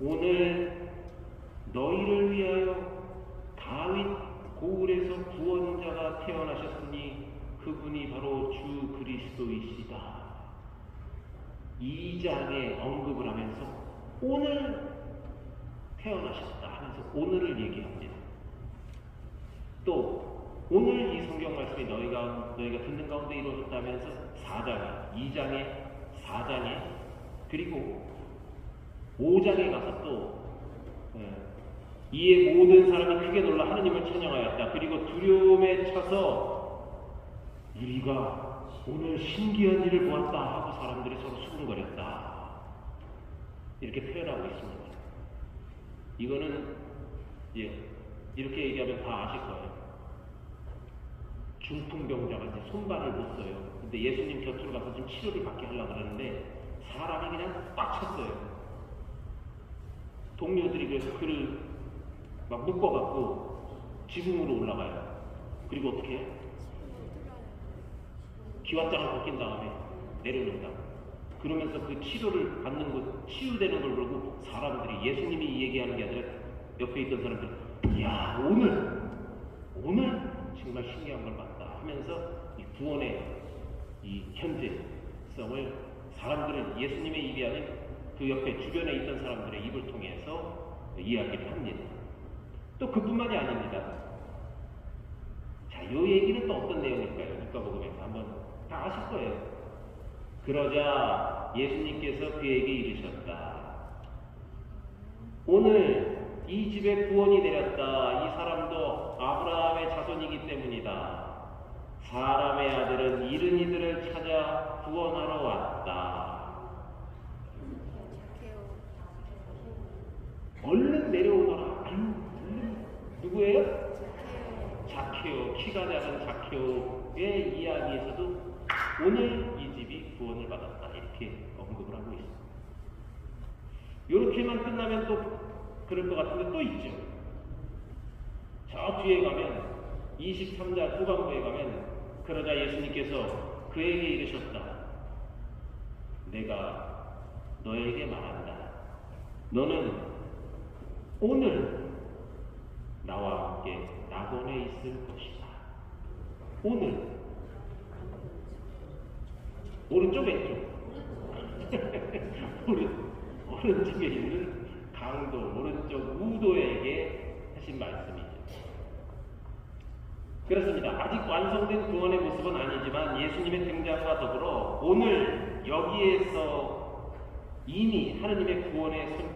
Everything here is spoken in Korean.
오늘 너희를 위하여 다윗 고을에서 구원자가 태어나셨으니 그분이 바로 주 그리스도이시다. 이 장에 언급을 하면서 오늘 태어나셨다 하면서 오늘을 얘기합니다. 또 오늘 이 성경 말씀이 너희가 너희가 듣는 가운데 이루어졌다면서 4장에 2장에 4장에 그리고 5장에 가서 또 예, 이에 모든 사람이 크게 놀라 하느님을 찬양하였다. 그리고 두려움에 차서 우리가 오늘 신기한 일을 보았다 하고 사람들이 서로 수군거렸다. 이렇게 표현하고 있습니다. 이거는 예, 이렇게 얘기하면 다 아실 거예요. 중풍병자가 이제 손발을 못 써요. 근데 예수님 곁으로 가서 좀 치료를 받게 하려고 그러는데 사람이 그냥 꽉 찼어요. 동료들이 그래서 그를 막 묶어갖고 지붕으로 올라가요. 그리고 어떻게 해요? 기왓장을 벗긴 다음에 내려놓는다. 그러면서 그 치료를 받는 것, 치유되는 걸 보고 사람들이 예수님이 얘기하는 게 아니라 옆에 있던 사람들, 야 오늘 오늘 정말 신기한 걸 봤다 하면서 이 구원의 이 현재성을 사람들은 예수님의 입이 아닌 그 옆에 주변에 있던 통해서 이야기를 합니다. 또 그뿐만이 아닙니다. 자, 이 얘기는 또 어떤 내용일까요? 누가복음에서 한번 다 아실 거예요. 그러자 예수님께서 그에게 이르셨다. 오늘 이 집에 구원이 내렸다. 이 사람도 아브라함의 자손이기 때문이다. 사람의 아들은 잃은 이들을 찾아 구원하러 왔다. 얼른 내려오너라. 아유, 얼른. 누구예요? 자케오, 키가 작은 자케오의 이야기에서도 오늘 이 집이 구원을 받았다. 이렇게 언급을 하고 있습니다. 이렇게만 끝나면 또 그럴 것 같은데 또 있죠. 저 뒤에 가면 23장 후반부에 가면 그러자 예수님께서 그에게 이르셨다. 내가 너에게 말한다. 너는 오늘 나와 함께 낙원에 있을 것이다. 오늘 오른쪽 왼쪽 오른 오른쪽에 있는 강도 오른쪽 우도에게 하신 말씀이죠. 그렇습니다. 아직 완성된 구원의 모습은 아니지만 예수님의 등장과 더불어 오늘 여기에서 이미 하느님의 구원의 손